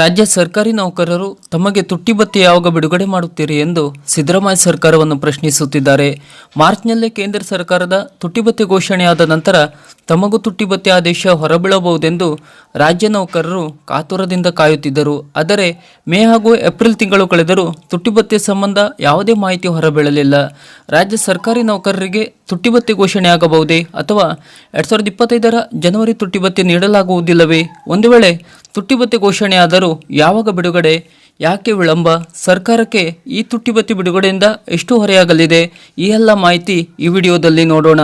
ರಾಜ್ಯ ಸರ್ಕಾರಿ ನೌಕರರು ತಮಗೆ ತುಟ್ಟಿ ಭತ್ಯೆ ಯಾವಾಗ ಬಿಡುಗಡೆ ಮಾಡುತ್ತೀರಿ ಎಂದು ಸಿದ್ದರಾಮಯ್ಯ ಸರ್ಕಾರವನ್ನು ಪ್ರಶ್ನಿಸುತ್ತಿದ್ದಾರೆ. ಮಾರ್ಚ್ನಲ್ಲೇ ಕೇಂದ್ರ ಸರ್ಕಾರದ ತುಟ್ಟಿ ಭತ್ಯೆ ಘೋಷಣೆಯಾದ ನಂತರ ತಮಗೂ ತುಟ್ಟಿಬತ್ತಿ ಆದೇಶ ಹೊರಬೀಳಬಹುದೆಂದು ರಾಜ್ಯ ನೌಕರರು ಕಾತುರದಿಂದ ಕಾಯುತ್ತಿದ್ದರು. ಆದರೆ ಮೇ ಹಾಗೂ ಏಪ್ರಿಲ್ ತಿಂಗಳು ಕಳೆದರೂ ತುಟ್ಟಿಬತ್ತಿ ಸಂಬಂಧ ಯಾವುದೇ ಮಾಹಿತಿ ಹೊರಬೀಳಲಿಲ್ಲ. ರಾಜ್ಯ ಸರ್ಕಾರಿ ನೌಕರರಿಗೆ ತುಟ್ಟಿಬತ್ತಿ ಘೋಷಣೆ ಘೋಷಣೆಯಾಗಬಹುದೇ ಅಥವಾ ಎರಡ್ ಸಾವಿರದ ಇಪ್ಪತ್ತೈದರ ಜನವರಿ ತುಟ್ಟಿಬತ್ತಿ ನೀಡಲಾಗುವುದಿಲ್ಲವೇ? ಒಂದು ವೇಳೆ ತುಟ್ಟಿಬತ್ತಿ ಘೋಷಣೆಯಾದರೂ ಯಾವಾಗ ಬಿಡುಗಡೆ? ಯಾಕೆ ವಿಳಂಬ? ಸರ್ಕಾರಕ್ಕೆ ಈ ತುಟ್ಟಿಬತ್ತಿ ಬಿಡುಗಡೆಯಿಂದ ಎಷ್ಟು ಹೊರೆಯಾಗಲಿದೆ? ಈ ಎಲ್ಲ ಮಾಹಿತಿ ಈ ವಿಡಿಯೋದಲ್ಲಿ ನೋಡೋಣ.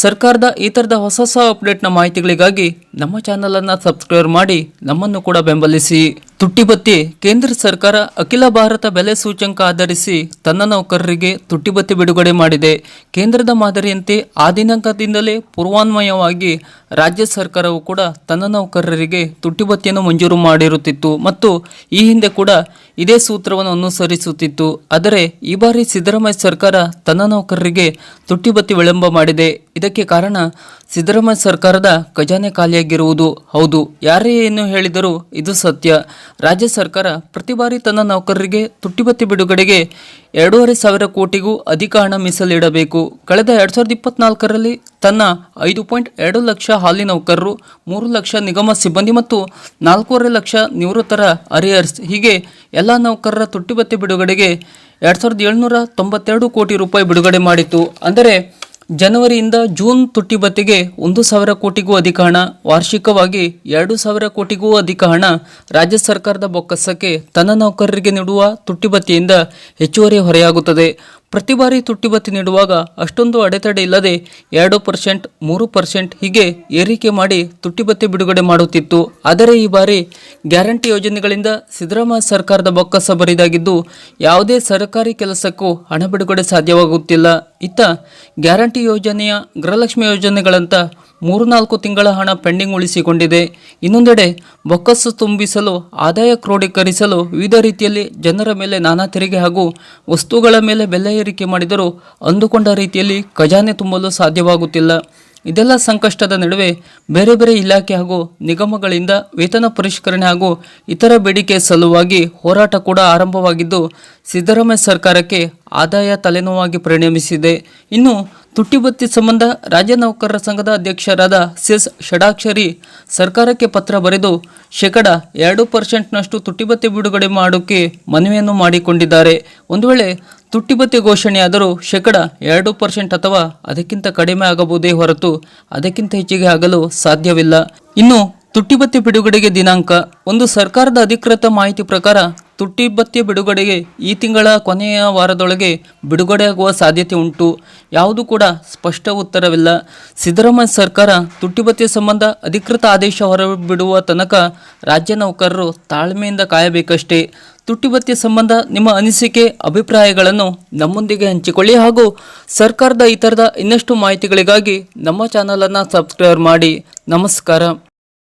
ಸರ್ಕಾರದ ಈ ಥರದ ಹೊಸ ಹೊಸ ಅಪ್ಡೇಟ್ನ ಮಾಹಿತಿಗಳಿಗಾಗಿ ನಮ್ಮ ಚಾನಲನ್ನು ಸಬ್ಸ್ಕ್ರೈಬ್ ಮಾಡಿ, ನಮ್ಮನ್ನು ಕೂಡ ಬೆಂಬಲಿಸಿ. ತುಟ್ಟಿಬತ್ತಿ, ಕೇಂದ್ರ ಸರ್ಕಾರ ಅಖಿಲ ಭಾರತ ಬೆಲೆ ಸೂಚ್ಯಂಕ ಆಧರಿಸಿ ತನ್ನ ನೌಕರರಿಗೆ ತುಟ್ಟಿಬತ್ತಿ ಬಿಡುಗಡೆ ಮಾಡಿದೆ. ಕೇಂದ್ರದ ಮಾದರಿಯಂತೆ ಆ ದಿನಾಂಕದಿಂದಲೇ ಪೂರ್ವಾನ್ವಯವಾಗಿ ರಾಜ್ಯ ಸರ್ಕಾರವು ಕೂಡ ತನ್ನ ನೌಕರರಿಗೆ ತುಟ್ಟಿಬತ್ತಿಯನ್ನು ಮಂಜೂರು ಮಾಡಿರುತ್ತಿತ್ತು. ಮತ್ತು ಈ ಹಿಂದೆ ಕೂಡ ಇದೇ ಸೂತ್ರವನ್ನು ಅನುಸರಿಸುತ್ತಿತ್ತು. ಆದರೆ ಈ ಬಾರಿ ಸಿದ್ದರಾಮಯ್ಯ ಸರ್ಕಾರ ತನ್ನ ನೌಕರರಿಗೆ ತುಟ್ಟಿಬತ್ತಿ ವಿಳಂಬ ಮಾಡಿದೆ. ಇದಕ್ಕೆ ಕಾರಣ ಸಿದ್ದರಾಮಯ್ಯ ಸರ್ಕಾರದ ಖಜಾನೆ ಖಾಲಿಯಾಗಿರುವುದು ಹೌದು. ಯಾರೇ ಏನು ಹೇಳಿದರೂ ಇದು ಸತ್ಯ. ರಾಜ್ಯ ಸರ್ಕಾರ ಪ್ರತಿ ಬಾರಿ ತನ್ನ ನೌಕರರಿಗೆ ತುಟ್ಟಿಬತ್ತಿ ಬಿಡುಗಡೆಗೆ ಎರಡೂವರೆ ಸಾವಿರ ಕೋಟಿಗೂ ಅಧಿಕ ಹಣ ಮೀಸಲಿಡಬೇಕು. ಕಳೆದ ಎರಡು ಸಾವಿರದ ಇಪ್ಪತ್ನಾಲ್ಕರಲ್ಲಿ ತನ್ನ ಐದು ಪಾಯಿಂಟ್ ಎರಡು ಲಕ್ಷ ಹಾಲಿ ನೌಕರರು, ಮೂರು ಲಕ್ಷ ನಿಗಮ ಸಿಬ್ಬಂದಿ ಮತ್ತು ನಾಲ್ಕೂವರೆ ಲಕ್ಷ ನಿವೃತ್ತರ ಅರಿಯರ್ಸ್. ಹೀಗೆ ಎಲ್ಲ ನೌಕರರ ತುಟ್ಟಿಬತ್ತಿ ಬಿಡುಗಡೆಗೆ ಎರಡ್ ಸಾವಿರದ ಏಳ್ನೂರ ತೊಂಬತ್ತೆರಡು ಕೋಟಿ ರೂಪಾಯಿ ಬಿಡುಗಡೆ ಮಾಡಿತ್ತು. ಅಂದರೆ ಜನವರಿಯಿಂದ ಜೂನ್ ತುಟ್ಟಿಬತ್ತಿಗೆ ಒಂದು ಸಾವಿರ ಕೋಟಿಗೂ ಅಧಿಕ ಹಣ, ವಾರ್ಷಿಕವಾಗಿ ಎರಡು ಸಾವಿರ ಕೋಟಿಗೂ ಅಧಿಕ ಹಣ ರಾಜ್ಯ ಸರ್ಕಾರದ ಬೊಕ್ಕಸಕ್ಕೆ ತನ್ನ ನೌಕರರಿಗೆ ನೀಡುವ ತುಟ್ಟಿಬತ್ತಿಯಿಂದ ಹೆಚ್ಚುವರಿ ಹೊರೆಯಾಗುತ್ತದೆ. ಪ್ರತಿ ಬಾರಿ ತುಟ್ಟಿಬತ್ತಿ ನೀಡುವಾಗ ಅಷ್ಟೊಂದು ಅಡೆತಡೆ ಇಲ್ಲದೆ ಎರಡು ಪರ್ಸೆಂಟ್, ಮೂರು ಪರ್ಸೆಂಟ್ ಹೀಗೆ ಏರಿಕೆ ಮಾಡಿ ತುಟ್ಟಿಬತ್ತಿ ಬಿಡುಗಡೆ ಮಾಡುತ್ತಿತ್ತು. ಆದರೆ ಈ ಬಾರಿ ಗ್ಯಾರಂಟಿ ಯೋಜನೆಗಳಿಂದ ಸಿದ್ದರಾಮಯ್ಯ ಸರ್ಕಾರದ ಬೊಕ್ಕಸ ಬರಿದಾಗಿದ್ದು, ಯಾವುದೇ ಸರ್ಕಾರಿ ಕೆಲಸಕ್ಕೂ ಹಣ ಬಿಡುಗಡೆ ಸಾಧ್ಯವಾಗುತ್ತಿಲ್ಲ. ಇತ್ತ ಗ್ಯಾರಂಟಿ ಯೋಜನೆಯ ಗೃಹಲಕ್ಷ್ಮಿ ಯೋಜನೆಗಳಂತ ಮೂರು ನಾಲ್ಕು ತಿಂಗಳ ಹಣ ಪೆಂಡಿಂಗ್ ಉಳಿಸಿಕೊಂಡಿದೆ. ಇನ್ನೊಂದೆಡೆ ಬೊಕ್ಕಸ್ಸು ತುಂಬಿಸಲು, ಆದಾಯ ಕ್ರೋಢೀಕರಿಸಲು ವಿವಿಧ ರೀತಿಯಲ್ಲಿ ಜನರ ಮೇಲೆ ನಾನಾ ತೆರಿಗೆ ಹಾಗೂ ವಸ್ತುಗಳ ಮೇಲೆ ಬೆಲೆ ಏರಿಕೆ ಮಾಡಿದರೂ ಅಂದುಕೊಂಡ ರೀತಿಯಲ್ಲಿ ಖಜಾನೆ ತುಂಬಲು ಸಾಧ್ಯವಾಗುತ್ತಿಲ್ಲ. ಇದೆಲ್ಲ ಸಂಕಷ್ಟದ ನಡುವೆ ಬೇರೆ ಬೇರೆ ಇಲಾಖೆ ಹಾಗೂ ನಿಗಮಗಳಿಂದ ವೇತನ ಪರಿಷ್ಕರಣೆ ಹಾಗೂ ಇತರ ಬೇಡಿಕೆ ಸಲುವಾಗಿ ಹೋರಾಟ ಕೂಡ ಆರಂಭವಾಗಿದ್ದು, ಸಿದ್ದರಾಮಯ್ಯ ಸರ್ಕಾರಕ್ಕೆ ಆದಾಯ ತಲೆನೋವಾಗಿ ಪರಿಣಮಿಸಿದೆ. ಇನ್ನು ತುಟ್ಟಿಬತ್ತಿ ಸಂಬಂಧ ರಾಜ್ಯ ನೌಕರರ ಸಂಘದ ಅಧ್ಯಕ್ಷರಾದ ಸಿಎಸ್ ಷಡಾಕ್ಷರಿ ಸರ್ಕಾರಕ್ಕೆ ಪತ್ರ ಬರೆದು, ಶೇಕಡ ಎರಡು ಪರ್ಸೆಂಟ್ನಷ್ಟು ತುಟ್ಟಿಬತ್ತಿ ಬಿಡುಗಡೆ ಮಾಡೋಕ್ಕೆ ಮನವಿಯನ್ನು ಮಾಡಿಕೊಂಡಿದ್ದಾರೆ. ಒಂದು ವೇಳೆ ತುಟ್ಟಿ ಭತ್ಯೆ ಘೋಷಣೆಯಾದರೂ ಶೇಕಡ ಎರಡು ಪರ್ಸೆಂಟ್ ಅಥವಾ ಅದಕ್ಕಿಂತ ಕಡಿಮೆ ಆಗಬಹುದೇ ಹೊರತು ಅದಕ್ಕಿಂತ ಹೆಚ್ಚಿಗೆ ಆಗಲು ಸಾಧ್ಯವಿಲ್ಲ. ಇನ್ನು ತುಟ್ಟಿ ಭತ್ಯೆ ಬಿಡುಗಡೆಗೆ ದಿನಾಂಕ. ಒಂದು ಸರ್ಕಾರದ ಅಧಿಕೃತ ಮಾಹಿತಿ ಪ್ರಕಾರ, ತುಟ್ಟಿಬತ್ತಿ ಬಿಡುಗಡೆಗೆ ಈ ತಿಂಗಳ ಕೊನೆಯ ವಾರದೊಳಗೆ ಬಿಡುಗಡೆಯಾಗುವ ಸಾಧ್ಯತೆ ಉಂಟು. ಯಾವುದು ಕೂಡ ಸ್ಪಷ್ಟ ಉತ್ತರವಿಲ್ಲ. ಸಿದ್ದರಾಮಯ್ಯ ಸರ್ಕಾರ ತುಟ್ಟಿಬತ್ತಿ ಸಂಬಂಧ ಅಧಿಕೃತ ಆದೇಶ ಹೊರಬಿಡುವ ತನಕ ರಾಜ್ಯ ನೌಕರರು ತಾಳ್ಮೆಯಿಂದ ಕಾಯಬೇಕಷ್ಟೇ. ತುಟ್ಟಿಬತ್ತಿ ಸಂಬಂಧ ನಿಮ್ಮ ಅನಿಸಿಕೆ, ಅಭಿಪ್ರಾಯಗಳನ್ನು ನಮ್ಮೊಂದಿಗೆ ಹಂಚಿಕೊಳ್ಳಿ ಹಾಗೂ ಸರ್ಕಾರದ ಇತರದ ಇನ್ನಷ್ಟು ಮಾಹಿತಿಗಳಿಗಾಗಿ ನಮ್ಮ ಚಾನಲನ್ನು ಸಬ್ಸ್ಕ್ರೈಬ್ ಮಾಡಿ. ನಮಸ್ಕಾರ.